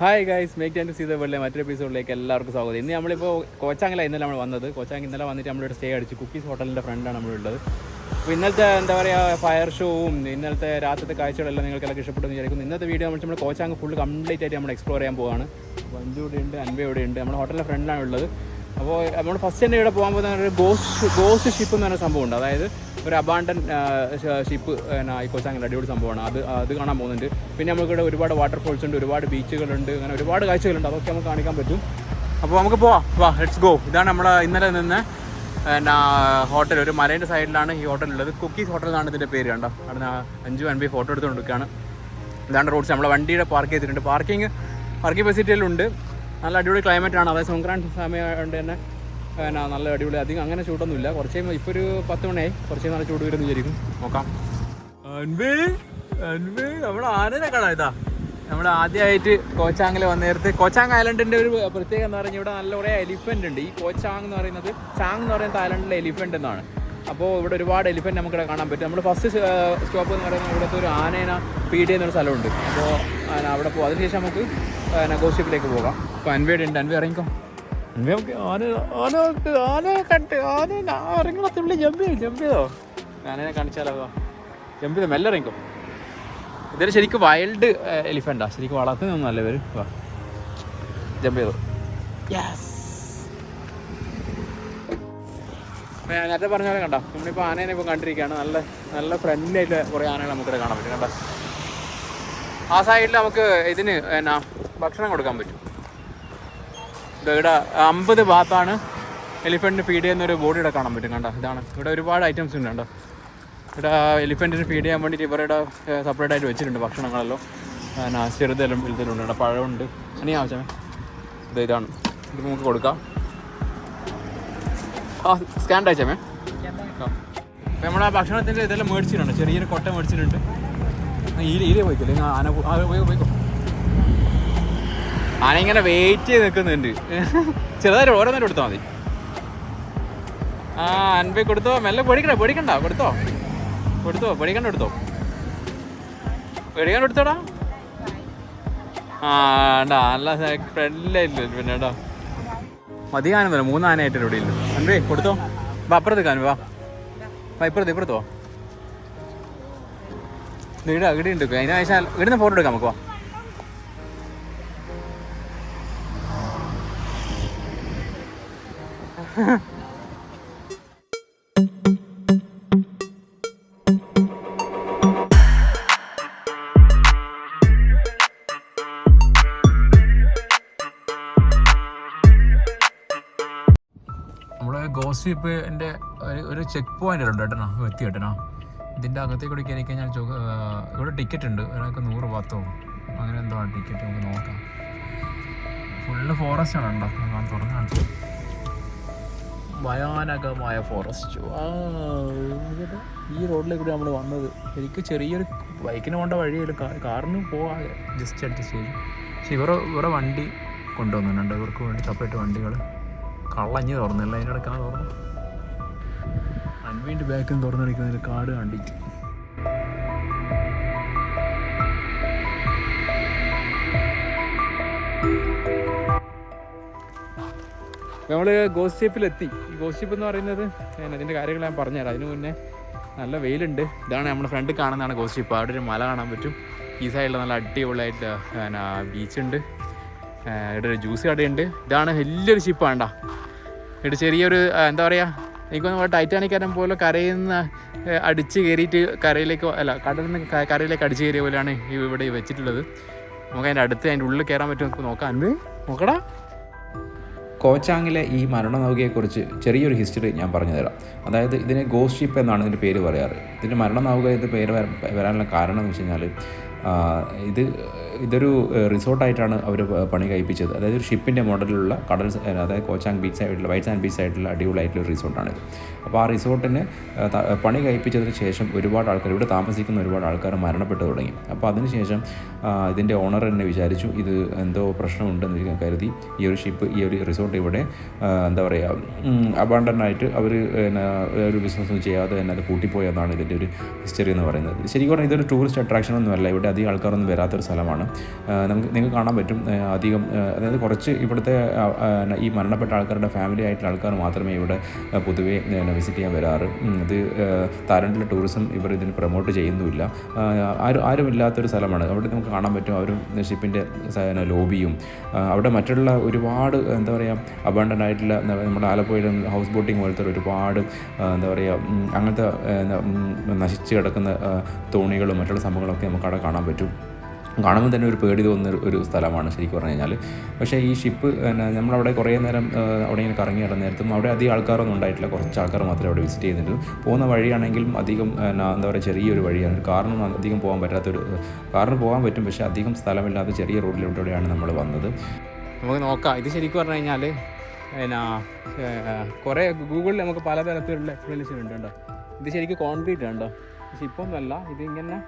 Hi guys Mac and Seetha വേൾഡിലെ മറ്റൊരു എപ്പിസോഡിലേക്ക് എല്ലാവർക്കും സ്വാഗതം. ഇന്ന് നമ്മളിപ്പോൾ കോച്ചാങ്ങില ഇന്നലെ നമ്മൾ വന്നത്. കോച്ചാങ് ഇന്നലെ വന്നിട്ട് നമ്മളിവിടെ സ്റ്റേ അടിച്ച്. കുക്കീസ് ഹോട്ടലിന്റെ ഫ്രണ്ടാണ് നമ്മളുള്ളത് അപ്പോൾ ഇന്നത്തെ എന്താ പറയുക ഫയർ ഷോവും ഇന്നലത്തെ രാത്രിത്തെ കാഴ്ചകളെല്ലാം നിങ്ങൾക്ക് എല്ലാം ഇഷ്ടപ്പെട്ടെന്ന് വിചാരിക്കുന്നു. ഇന്നത്തെ വീഡിയോ നമ്മൾ നമ്മൾ കോച്ചാങ് ഫുൾ കംപ്ലീറ്റ് ആയിട്ട് നമ്മൾ എക്സ്പ്ലോർ ചെയ്യാൻ പോവാണ്. വഞ്ചു ഇവിടെ ഉണ്ട് അൻപ ഇവിടെ ഉണ്ട്. നമ്മുടെ ഹോട്ടലിന്റെ ഫ്രണ്ടിലാണ് ഉള്ളത്. അപ്പോൾ നമ്മൾ ഫസ്റ്റ് തന്നെ ഇവിടെ പോകാൻ പോകുന്ന ഒരു ഗോസ്റ്റ് ഗോസ്റ്റ് ഷിപ്പ് എന്ന് പറഞ്ഞ സംഭവമുണ്ട്. അതായത് ഒരു അബാണ്ടൻ ഷിപ്പ് അങ്ങനെ അടിപൊളി സംഭവമാണ്. അത് അത് കാണാൻ പോകുന്നുണ്ട്. പിന്നെ നമുക്കിവിടെ ഒരുപാട് വാട്ടർഫോൾസ് ഉണ്ട് ഒരുപാട് ബീച്ചുകളുണ്ട് അങ്ങനെ ഒരുപാട് കാഴ്ചകളുണ്ട്. അതൊക്കെ നമുക്ക് കാണിക്കാൻ പറ്റും. അപ്പോൾ നമുക്ക് പോവാം. വാ ലെറ്റ്സ് ഗോ ഇതാണ് നമ്മൾ ഇന്നലെ നിന്ന് പിന്നെ ഹോട്ടൽ ഒരു മലേന്റെ സൈഡിലാണ് ഈ ഹോട്ടൽ ഉള്ളത്. കുക്കീസ് ഹോട്ടൽ എന്നാണ് ഇതിന്റെ പേര് കണ്ടോ? അവിടെ നിന്ന് എൻ ബി ഫോട്ടോ എടുത്തുകൊണ്ടിരിക്കുകയാണ് ഇതാണ് റോഡ്സ് നമ്മളെ വണ്ടിയുടെ പാർക്ക് ചെയ്തിട്ടുണ്ട്. പാർക്കിംഗ് പാർക്കിംഗ് ഫെസിലിറ്റിയിലുണ്ട് നല്ല അടിപൊളി ക്ലൈമറ്റാണ് അതായത് സംക്രാന്തി സമയം കൊണ്ട് തന്നെ പിന്നെ നല്ല അടിപൊളി. അധികം അങ്ങനെ ചൂടൊന്നുമില്ല. കുറച്ച് ഇപ്പോൾ ഒരു പത്ത് മണിയായി. കുറച്ച് നല്ല ചൂട് വരുന്ന വിചാരിക്കും നോക്കാം. നമ്മുടെ ആനനെ കാണാം ഇതാ. നമ്മൾ ആദ്യമായിട്ട് കോച്ചാങ്ങിൽ വന്ന നേരത്തെ കോച്ചാങ് ഐലൻഡിന്റെ ഒരു പ്രത്യേകത എന്ന് പറഞ്ഞാൽ ഇവിടെ നല്ല കുറേ എലിഫന്റ് ഉണ്ട്. ഈ കോച്ചാങ് എന്ന് പറയുന്നത് ചാങ് എന്ന് പറയുന്നത് തായ്ലൻഡിലെ എലിഫന്റ് എന്നാണ്. അപ്പോൾ ഇവിടെ ഒരുപാട് എലിഫന്റ് നമുക്കിവിടെ കാണാൻ പറ്റും. നമ്മൾ ഫസ്റ്റ് സ്റ്റോപ്പ് എന്ന് പറയുന്നത് ഇവിടുത്തെ ഒരു ആനേന ഫീഡ് എന്നൊരു സ്ഥലമുണ്ട്. അപ്പോൾ അവിടെ പോകും അതിനുശേഷം നമുക്ക് ഗോസിപ്പിലേക്ക് പോകാം. അപ്പോൾ അൻവേഡ് ഉണ്ട്. അൻവേ ഇറങ്ങിക്കോ. അൻവ നമുക്ക് ആന ആന കണ്ട് ആന കണ്ട് ആന ഇറങ്ങണത്തുള്ളി ജമ്പ് ചെയ്തു ജമ്പ് ചെയ്തോ? ആനനെ കാണിച്ചാലോ? ജമ്പ് ചെയ്തോ? മെല്ലെ ഇറങ്ങിക്കോ. ഇതൊരു ശരിക്കും വൈൽഡ് എലിഫന്റാ ശരിക്കും വളർത്തുന്നൊന്നല്ല ഇവർ വാ. ജമ്പ് ചെയ്തു? യെസ് ഞാൻ നേരത്തെ പറഞ്ഞ പോലെ കണ്ടോ? നമ്മളിപ്പോൾ ആനേനെ ഇപ്പോൾ കണ്ടിരിക്കുകയാണ്. നല്ല നല്ല ഫ്രണ്ട്ലി ആയിട്ട് കുറേ ആനകൾ നമുക്കിവിടെ കാണാൻ പറ്റും. കണ്ടോ? ആ സൈഡിൽ നമുക്ക് ഇതിന് എന്നാ ഭക്ഷണം കൊടുക്കാൻ പറ്റും. ഇവിടെ അമ്പത് ഭാഗത്താണ് എലിഫന്റിന് ഫീഡ് ചെയ്യുന്ന ഒരു ബോഡി ഇവിടെ കാണാൻ പറ്റും കണ്ടോ? ഇതാണ്. ഇവിടെ ഒരുപാട് ഐറ്റംസ് ഉണ്ട് കണ്ടോ? ഇവിടെ എലിഫന്റിന് ഫീഡ് ചെയ്യാൻ വേണ്ടിയിട്ട് ഇവരുടെ സെപ്പറേറ്റ് ആയിട്ട് വെച്ചിട്ടുണ്ട് ഭക്ഷണങ്ങളല്ലോ. പിന്നെ ചെറുതെല്ലാം വലുതെല്ലാം ഉണ്ട്. പഴമുണ്ട്. ഇനി ആവശ്യമേ ഇത് ഇതാണ്. ഇത് നമുക്ക് കൊടുക്കാം. ആ സ്കാൻ അയച്ചാമേ അപ്പം നമ്മൾ ആ ഭക്ഷണത്തിന്റെ ഇതെല്ലാം മേടിച്ചിട്ടുണ്ട്. ചെറിയൊരു കൊട്ട മേടിച്ചിട്ടുണ്ട്. ഈര ഈര പോയിക്കല്ലേ ആന പോയി പോയിക്കോ. ആന ഇങ്ങനെ വെയിറ്റ് ചെയ്ത് നിൽക്കുന്നുണ്ട്. ചെറുതായിട്ട് ഓരോന്നേരം കൊടുത്താൽ മതി. ആ അൻപേ കൊടുത്തോ? മെല്ലെ പൊടിക്കണ്ട പൊടിക്കണ്ട. കൊടുത്തോ? കൊടുത്തോ? പൊടിക്കണ്ട കൊടുത്തോ? പൊടിക്കണ്ട കൊടുത്തോടാ. ആ ഉണ്ടാ നല്ല ഫ്രണ്ടിലായില്ല പിന്നെ കേട്ടോ മതി ആനൊന്നുമില്ല മൂന്ന് ആനയായിട്ട് ഇവിടെ ഇല്ല. അൻപേ കൊടുത്തോ? വാ അപ്പുറത്ത് കാനു വാ. വാ ഇപ്പുറത്ത് ഇപ്പുറത്തോ ഇവിടെ ഇവിടെ ഉണ്ട് അതിനാവശ്യം ഇവിടുന്ന് ഫോട്ടോ എടുക്കാം നമുക്ക് വാ. നമ്മുടെ ഗോസ്റ്റ് ഇപ്പം എന്റെ ഒരു ചെക്ക് പോയിന്റ് ഉണ്ട് കേട്ടോ വ്യക്തി കേട്ടോ ഇതിന്റെ അകത്തേക്ക് കൂടി കയറി കഴിഞ്ഞാൽ ഇവിടെ ടിക്കറ്റ് ഉണ്ട്. ഒരാൾക്ക് നൂറ് പത്തോ? അങ്ങനെ എന്തോ ടിക്കറ്റ് നമുക്ക് നോക്കാം. ഫുള്ള് ഫോറസ്റ്റ് ആണ് ഉണ്ടോ ഞാൻ തുറന്ന് കാണിച്ചു. ഭയാനകമായ ഫോറസ്റ്റ് ഈ റോഡിലേക്ക് നമ്മൾ വന്നത്. എനിക്ക് ചെറിയൊരു ബൈക്കിന് പോകേണ്ട വഴിയില്ല കാറിന് പോവാ. ജസ്റ്റ് അഡ്ജസ്റ്റ് ചെയ്തു പക്ഷെ ഇവരെ ഇവരെ വണ്ടി കൊണ്ടുവന്നിട്ടുണ്ട്. ഇവർക്ക് വേണ്ടി സെപ്പറേറ്റ് വണ്ടികൾ കള്ളഞ്ഞ് തുറന്നില്ല. അതിന്റെ ഇടയ്ക്കാണ് തുറന്നു അൻവീന്റെ ബാക്കിൽ ഒരു കാട് കണ്ടിട്ട്. നമ്മൾ ഗോസ്റ്റ് ഷിപ്പിലെത്തി ഈ ഗോസ്റ്റ് ഷിപ്പ് എന്ന് പറയുന്നത് അതിന്റെ കാര്യങ്ങൾ ഞാൻ പറഞ്ഞുതരാം. അതിന് മുന്നേ നല്ല വെയിലുണ്ട്. ഇതാണ് നമ്മുടെ ഫ്രണ്ട് കാണുന്നതാണ് ഗോസ്റ്റ് ഷിപ്പ് അവിടെ ഒരു മല കാണാൻ പറ്റും. ഈ സൈഡിൽ നല്ല അടിപൊളിയായിട്ട് പിന്നെ ബീച്ചുണ്ട് ഇവിടെ ഒരു ജ്യൂസ് കടയുണ്ട്. ഇതാണ് വലിയൊരു ഷിപ്പ് കേട്ടോ ഇവിടെ ചെറിയൊരു എന്താ പറയുക എനിക്കൊന്ന് ടൈറ്റാനിക് കരം പോലെ കരയിൽ നിന്ന് അടിച്ച് കയറിയിട്ട് കരയിലേക്ക് അല്ല കടലിൽ നിന്ന് കരയിലേക്ക് അടിച്ച് കയറിയ പോലെയാണ് ഇവിടെ വെച്ചിട്ടുള്ളത്. നമുക്ക് അതിന്റെ അടുത്ത് അതിന്റെ ഉള്ളിൽ കയറാൻ പറ്റും നമുക്ക് നോക്കാം. നോക്കടാ. കോച്ചാങ്ങിലെ ഈ മരണനൗകയെക്കുറിച്ച് ചെറിയൊരു ഹിസ്റ്ററി ഞാൻ പറഞ്ഞു തരാം അതായത് ഇതിനെ ഗോസ്റ്റ് ഷിപ്പ് എന്നാണ് ഇതിന്റെ പേര് പറയാറ്. ഇതിന്റെ മരണനൗക എന്ന് പേര് വരാനുള്ള കാരണം എന്ന് വെച്ച് കഴിഞ്ഞാൽ ഇത് ഇതൊരു റിസോർട്ടായിട്ടാണ് അവർ പണി കഴിപ്പിച്ചത്. അതായത് ഒരു ഷിപ്പിന്റെ മോഡലിലുള്ള കടൽ അതായത് കോച്ചാങ് ബീച്ച് സൈഡിലുള്ള വൈറ്റ് സാൻഡ് ബീച്ച് സൈഡിലുള്ള അടിപൊളിയായിട്ടുള്ള ഒരു റിസോർട്ടാണിത് അപ്പോൾ ആ റിസോർട്ടിന് പണി കഴിപ്പിച്ചതിന് ശേഷം ഒരുപാട് ആൾക്കാർ ഇവിടെ താമസിക്കുന്ന ഒരുപാട് ആൾക്കാർ മരണപ്പെട്ടു തുടങ്ങി. അപ്പോൾ അതിനുശേഷം ഇതിന്റെ ഓണർ തന്നെ വിചാരിച്ചു ഇത് എന്തോ പ്രശ്നമുണ്ടെന്ന് കരുതി ഈ ഒരു ഷിപ്പ് ഈ ഒരു റിസോർട്ട് ഇവിടെ എന്താ പറയുക ആയിട്ട് അവർ ഒരു ബിസിനസ്സൊന്നും ചെയ്യാതെ തന്നെ അത് കൂട്ടിപ്പോയെന്നാണ് ഇതിന്റെ ഒരു ഹിസ്റ്ററി എന്ന് പറയുന്നത്. ശരിക്കും പറഞ്ഞാൽ ഇതൊരു ടൂറിസ്റ്റ് അട്രാക്ഷൻ ഒന്നുമല്ല. ഇവിടെ അധികം ആൾക്കാരൊന്നും വരാത്തൊരു സ്ഥലമാണ്. നമുക്ക് നിങ്ങൾക്ക് കാണാൻ പറ്റും അധികം അതായത് കുറച്ച് ഇവിടുത്തെ ഈ മരണപ്പെട്ട ആൾക്കാരുടെ ഫാമിലി ആയിട്ടുള്ള ആൾക്കാർ മാത്രമേ ഇവിടെ പൊതുവെ വിസിറ്റ് ചെയ്യാൻ വരാറ്. ഇത് താരണ്ടിലെ ടൂറിസം ഇവർ ഇതിന് പ്രൊമോട്ട് ചെയ്യുന്നുമില്ല. ആരും ആരും ആരുമില്ലാത്തൊരു സ്ഥലമാണ്. അവിടെ നമുക്ക് കാണാൻ പറ്റും ആ ഒരു ഷിപ്പിന്റെ ലോബിയും അവിടെ മറ്റുള്ള ഒരുപാട് എന്താ പറയുക അബണ്ടന്റ് ആയിട്ടുള്ള നമ്മുടെ ആലപ്പുഴയിലും ഹൗസ് ബോട്ടിംഗ് പോലത്തെ ഒരുപാട് എന്താ പറയുക അങ്ങനത്തെ നശിച്ച് കിടക്കുന്ന തോണികളും മറ്റുള്ള സംഭവങ്ങളൊക്കെ നമുക്ക് അവിടെ കാണാൻ പറ്റും. കാണുമ്പോൾ തന്നെ ഒരു പേടി തോന്നുന്ന ഒരു- ഒരു സ്ഥലമാണ് ശരിക്കും പറഞ്ഞു കഴിഞ്ഞാൽ പക്ഷേ ഈ ഷിപ്പ് നമ്മളവിടെ കുറേ നേരം അവിടെ ഇങ്ങനെ കറങ്ങി നടന്ന നേരത്തും അവിടെ അധികം ആൾക്കാരൊന്നും ഉണ്ടായിട്ടില്ല. കുറച്ച് ആൾക്കാർ മാത്രമേ അവിടെ വിസിറ്റ് ചെയ്യുന്നുള്ളൂ പോകുന്ന വഴിയാണെങ്കിലും അധികം എന്താ പറയുക ചെറിയൊരു വഴിയാണ്. കാറിനും അധികം പോകാൻ പറ്റാത്തൊരു കാറിന് പോകാൻ പറ്റും. പക്ഷേ അധികം സ്ഥലമില്ലാത്ത ചെറിയ റോഡിലൂടെയാണ് നമ്മൾ വന്നത്. നമുക്ക് നോക്കാം. ഇത് ശരിക്കും പറഞ്ഞു കഴിഞ്ഞാൽ പിന്നെ കുറേ ഗൂഗിളിൽ നമുക്ക് പലതരത്തിലുള്ള എക്സ്പ്ലനേഷൻ ഉണ്ട് കേട്ടോ. ഇത് ശരിക്കും കോൺക്രീറ്റ് ഉണ്ടോ പക്ഷെ ഇപ്പം ഇത് ഇങ്ങനെ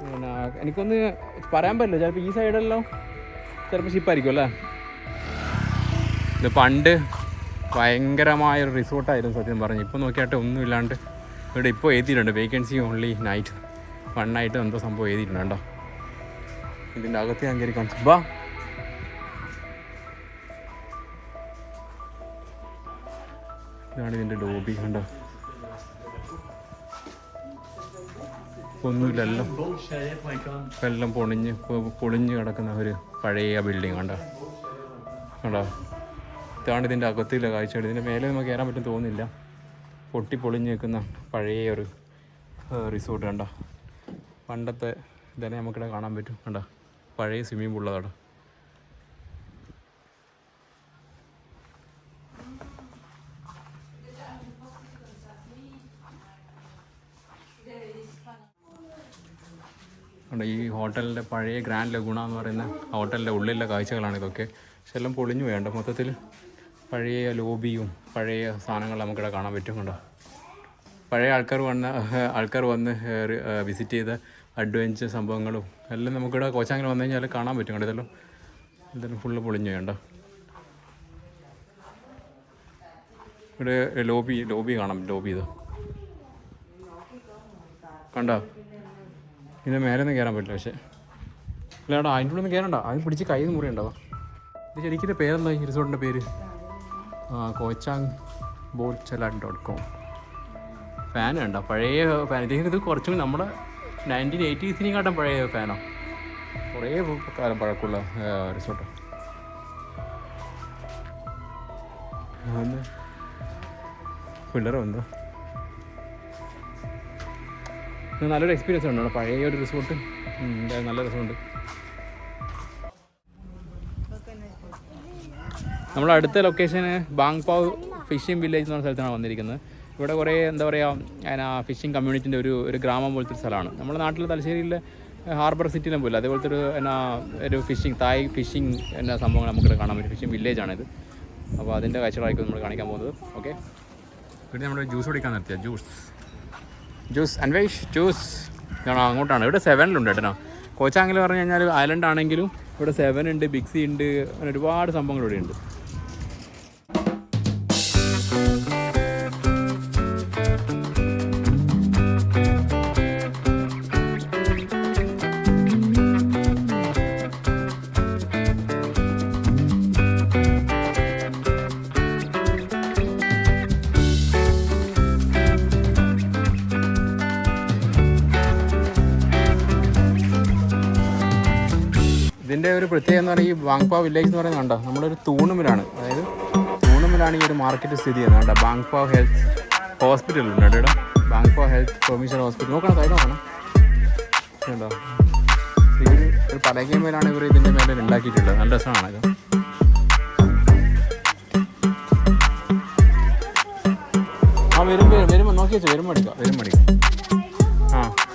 പിന്നെ എനിക്കൊന്ന് പറയാൻ പറ്റില്ല ചിലപ്പോൾ ഈ സൈഡെല്ലാം ചിലപ്പോൾ ഷിപ്പായിരിക്കും അല്ലേ? ഇത് പണ്ട് ഭയങ്കരമായ ഒരു റിസോർട്ടായിരുന്നു സത്യം പറഞ്ഞു. ഇപ്പോൾ നോക്കിയാട്ടെ ഒന്നും ഇല്ലാണ്ട് ഇവിടെ ഇപ്പോൾ എഴുതിയിട്ടുണ്ട് vacancy only night one night എന്തോ സംഭവം എഴുതിയിട്ടുണ്ട് കേട്ടോ ഇതിന്റെ അകത്ത് ഞാൻ കയറി കാണിച്ചു. ബാ. ഇതാണ് ഇതിന്റെ ലോബി കണ്ടോ? ഒന്നുമില്ല എല്ലാം എല്ലാം പൊളിഞ്ഞ് പൊളിഞ്ഞ് കിടക്കുന്ന ഒരു പഴയ ബിൽഡിംഗ് കണ്ടോ? കണ്ടോ? ഇതാണ് ഇതിന്റെ അകത്തില്ല കാഴ്ച ഇതിന്റെ മേലെ നമുക്ക് കയറാൻ പറ്റും തോന്നുന്നില്ല. പൊട്ടി പൊളിഞ്ഞ് നിൽക്കുന്ന പഴയ ഒരു റിസോർട്ട് കണ്ടോ? പണ്ടത്തെ ഇതന്നെ നമുക്കിവിടെ കാണാൻ പറ്റും. കണ്ടോ? പഴയ സ്വിമ്മിംഗ് പൂളതാണ് ഉണ്ട്. ഈ ഹോട്ടലിന്റെ പഴയ ഗ്രാൻഡ് ലഗുണ എന്ന് പറയുന്ന ഹോട്ടലിന്റെ ഉള്ളിലെ കാഴ്ചകളാണ് ഇതൊക്കെ. പക്ഷെ എല്ലാം പൊളിഞ്ഞു വേണ്ട മൊത്തത്തിൽ പഴയ ലോബിയും പഴയ സാധനങ്ങൾ നമുക്കിവിടെ കാണാൻ പറ്റും കണ്ടോ? പഴയ ആൾക്കാർ വന്ന ആൾക്കാർ വന്ന് വിസിറ്റ് ചെയ്ത അഡ്വഞ്ചർ സംഭവങ്ങളും എല്ലാം നമുക്കിവിടെ കോച്ചാങ്ങനെ വന്നു കഴിഞ്ഞാൽ കാണാൻ പറ്റും കണ്ടോ? ഇതെല്ലാം ഇതെല്ലാം ഫുള്ള് പൊളിഞ്ഞു വേണ്ട ഇവിടെ ലോബി ലോബി കാണാം ലോബി ഇത്. കണ്ടോ? ഇതിന്റെ മേലെ ഒന്നും കയറാൻ പറ്റില്ല പക്ഷേ. ഇല്ലാടാ അതിന്റെ ഉള്ളിൽ നിന്ന് കയറണ്ട അതിന് പിടിച്ച് കൈ മുറി ഉണ്ടാവാം ഇത് ശരിക്കും പേരെന്താ? ഈ റിസോർട്ടിന്റെ പേര്? ആ കോച്ചാങ് ബോൾച്ചല ഡോട്ട് കോം. ഫാൻ വേണ്ട പഴയ ഫാൻ. ഇതിന് ഇത് കുറച്ചും നമ്മുടെ നയന്റീൻ എയ്റ്റീസിനെക്കാട്ടും പഴയ ഫാനോ. കുറേ കാലം പഴക്കമുള്ള റിസോർട്ട്. പിള്ളേർ വന്നോ? നല്ലൊരു എക്സ്പീരിയൻസ് ഉണ്ട് പഴയ ഒരു റിസോർട്ട് നല്ല രസമുണ്ട് നമ്മുടെ അടുത്ത ലൊക്കേഷന് ബാങ്പാവ് ഫിഷിംഗ് വില്ലേജ് എന്ന് പറഞ്ഞ സ്ഥലത്താണ് വന്നിരിക്കുന്നത്. ഇവിടെ കുറേ എന്താ പറയുക അതിനാ ഫിഷിംഗ് കമ്മ്യൂണിറ്റിന്റെ ഒരു ഒരു ഗ്രാമം പോലത്തെ ഒരു സ്ഥലമാണ്. നമ്മുടെ നാട്ടിലെ തലശ്ശേരിയിലെ ഹാർബർ സിറ്റിയിലും പോലും അതേപോലത്തെ ഒരു എന്നാ ഒരു ഫിഷിംഗ് തായ് ഫിഷിംഗ് എന്ന സംഭവങ്ങൾ നമുക്കിവിടെ കാണാൻ പറ്റും. ഫിഷിംഗ് വില്ലേജാണിത് അപ്പോൾ അതിന്റെ കാഴ്ചകളായിരിക്കും നമ്മൾ കാണിക്കാൻ പോകുന്നത്. ഓക്കെ പിന്നെ നമ്മൾ ജ്യൂസ് കുടിക്കാൻ നിർത്തിയ ജ്യൂസ് ജ്യൂസ് അൻവേഷ് ജ്യൂസ്. ആണോ അങ്ങോട്ടാണ്. ഇവിടെ സെവനിലുണ്ട് കേട്ടോ. കോച്ചാങ്കിൽ പറഞ്ഞു കഴിഞ്ഞാൽ ഐലൻഡ് ആണെങ്കിലും ഇവിടെ സെവൻ ഉണ്ട് ബിക്സി ഉണ്ട് അങ്ങനെ ഒരുപാട് സംഭവങ്ങൾ ഇവിടെ ഉണ്ട് ഇതിന്റെ ഒരു പ്രത്യേകത എന്ന് പറഞ്ഞാൽ ഈ ബാങ്പാ വില്ലേജ് എന്ന് പറയുന്നത് കണ്ടോ? നമ്മളൊരു തൂണുമിലാണ്. അതായത് തൂണുമിലാണ് ഈ ഒരു മാർക്കറ്റ് സ്ഥിതി ചെയ്യുന്നത്. കണ്ടോ? ബാങ്പാ ഹെൽത്ത് ഹോസ്പിറ്റൽ ഉണ്ട് കേട്ടോ ബാങ്പാ ഹെൽത്ത് പ്രൊവിഷൻ ഹോസ്പിറ്റൽ. നോക്കണം തൈ നോക്കണം. ഉണ്ടോ ഈ ഒരു- പലകയും മേലാണ് ഇവർ ഇതിന്റെ മേലെ ഉണ്ടാക്കിയിട്ടുള്ളത്. നല്ല രസമാണ് ഇത്. ആ വരുമ്പോൾ വരുമ്പോൾ നോക്കി വെച്ചോ. വരുമ്പോൾ എടുക്കാം. വരുമ്പോൾ എടുക്കാം. ആ.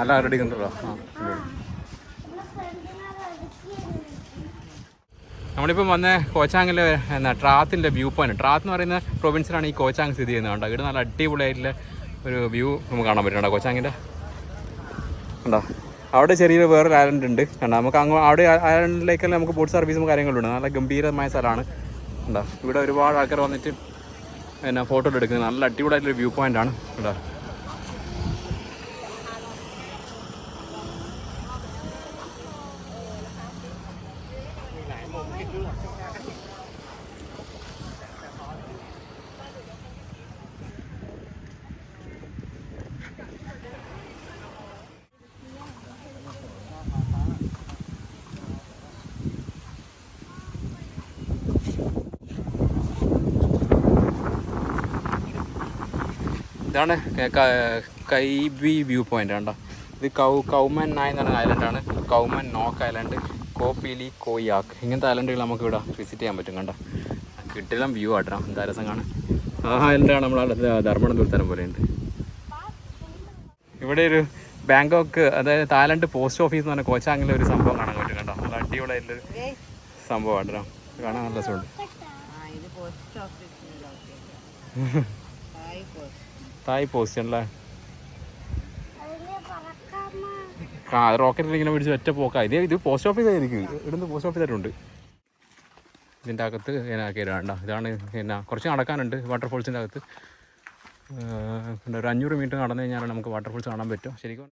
നല്ല കണ്ടല്ലോ ആ നമ്മളിപ്പം വന്ന കോച്ചാങ്ങിൽ എന്നാ ട്രാത്തിന്റെ വ്യൂ പോയിന്റ് ട്രാത്ത് എന്ന് പറയുന്ന പ്രൊവിൻസിലാണ് ഈ കോച്ചാങ് സ്ഥിതി ചെയ്യുന്നത് ഇവിടെ നല്ല അടിപൊളിയായിട്ടുള്ള ഒരു വ്യൂ നമുക്ക് കാണാൻ പറ്റും കേട്ടോ കോച്ചാങ്ങിന്റെ? ഉണ്ടോ അവിടെ ചെറിയൊരു വേറൊരു ഐലൻഡ് ഉണ്ട്. കണ്ടോ? നമുക്ക് അങ്ങ് അവിടെ ഐലൻഡിലേക്കെല്ലാം നമുക്ക് ബോട്ട് സർവീസും കാര്യങ്ങളുണ്ട്. നല്ല ഗംഭീരമായ സ്ഥലമാണ്. കണ്ടോ? ഇവിടെ ഒരുപാട് ആൾക്കാർ വന്നിട്ട് എന്നാ ഫോട്ടോ എടുക്കുന്നത്. നല്ല അടിപൊളിയായിട്ടുള്ള വ്യൂ പോയിന്റാണ് ആണ്. ഇതാണ് കൈബി വ്യൂ പോയിന്റ് കണ്ടോ? ഇത് കൗ കൗമൻ നായ് എന്ന് പറയുന്ന ഐലൻഡാണ് കൗമൻ നോക്ക് ഐലൻഡ് കോപ്പിലി കോയാക്ക് ഇങ്ങനത്തെ ഐലൻഡുകൾ നമുക്ക് ഇവിടെ വിസിറ്റ് ചെയ്യാൻ പറ്റും കണ്ട? കിട്ടിലും വ്യൂ ആട്ടണം എന്താ രസം കാണാൻ. ആ ഐലൻഡാണ് നമ്മളെ ധർമ്മടം ദുർത്തരം പോലെയുണ്ട് ഇവിടെ ഒരു ബാങ്കോക്ക് അതായത് തായ്ലൻഡ് പോസ്റ്റ് ഓഫീസ് എന്ന് പറഞ്ഞ കോച്ചാങ്ങിലെ ഒരു സംഭവം കാണാൻ പറ്റും കേട്ടോ നല്ല അടിപൊളിയായിട്ടുള്ളൊരു സംഭവമാണ് കേട്ടോ കാണാൻ നല്ല രസമുണ്ട്. തായ് പോസ്റ്റ് അല്ലേ? ആ റോക്കറ്റിൽ ഇങ്ങനെ പിടിച്ച് ഒറ്റ പോക്കാ. ഇത് ഇത് പോസ്റ്റ് ഓഫീസ് ആയിരിക്കും. ഇവിടുന്ന് പോസ്റ്റ് ഓഫീസ് ആയിട്ടുണ്ട്. ഇതിന്റെ അകത്ത് കയറാണ്ട ഇതാണ് പിന്നെ കുറച്ച് നടക്കാനുണ്ട് വാട്ടർഫോൾസിന്റെ അകത്ത്. ഒരു അഞ്ഞൂറ് മീറ്റർ നടന്നു കഴിഞ്ഞാൽ നമുക്ക് വാട്ടർഫോൾസ് കാണാൻ പറ്റും. ശരിക്കും